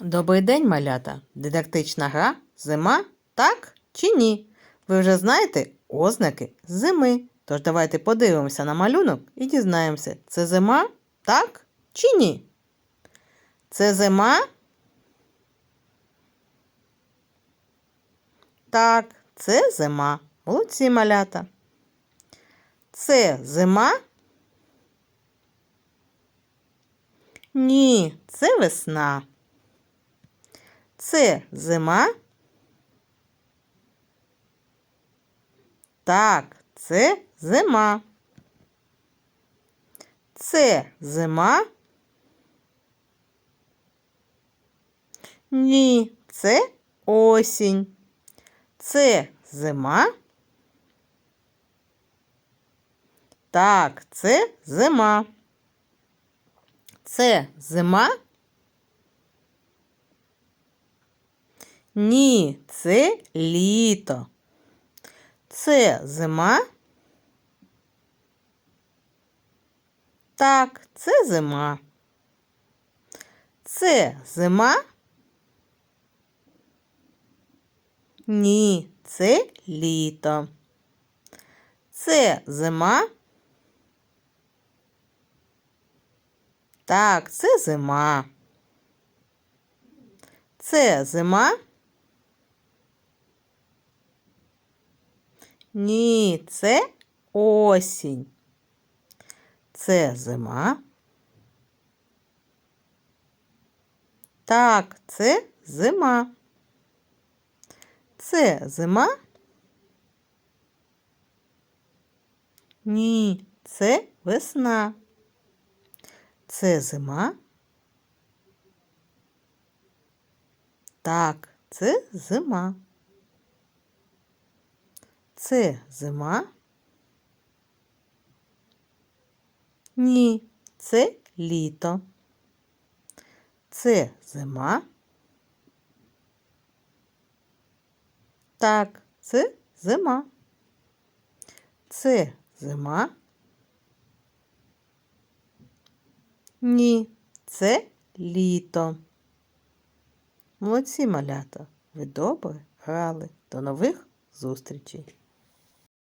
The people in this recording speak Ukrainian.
Добрий день, малята! Дидактична гра зима, так чи ні? Ви вже знаєте ознаки зими. Тож давайте подивимося на малюнок і дізнаємося, це зима, так чи ні? Це зима? Так, це зима. Молодці малята. Це зима? Ні, це весна. Це зима? Так, це зима. Це зима? Ні, це осінь. Це зима? Так, це зима. Це зима? Ні, це літо. Це зима? Так, це зима. Це зима? Ні, це літо. Це зима? Так, це зима. Це зима? Ні, це осінь. Це зима. Так, це зима. Це зима? Ні, це весна. Це зима? Так, це зима. Це зима? Ні, це літо. Це зима? Так, це зима. Це зима? Ні, це літо. Молодці малята. Ви добре грали. До нових зустрічей!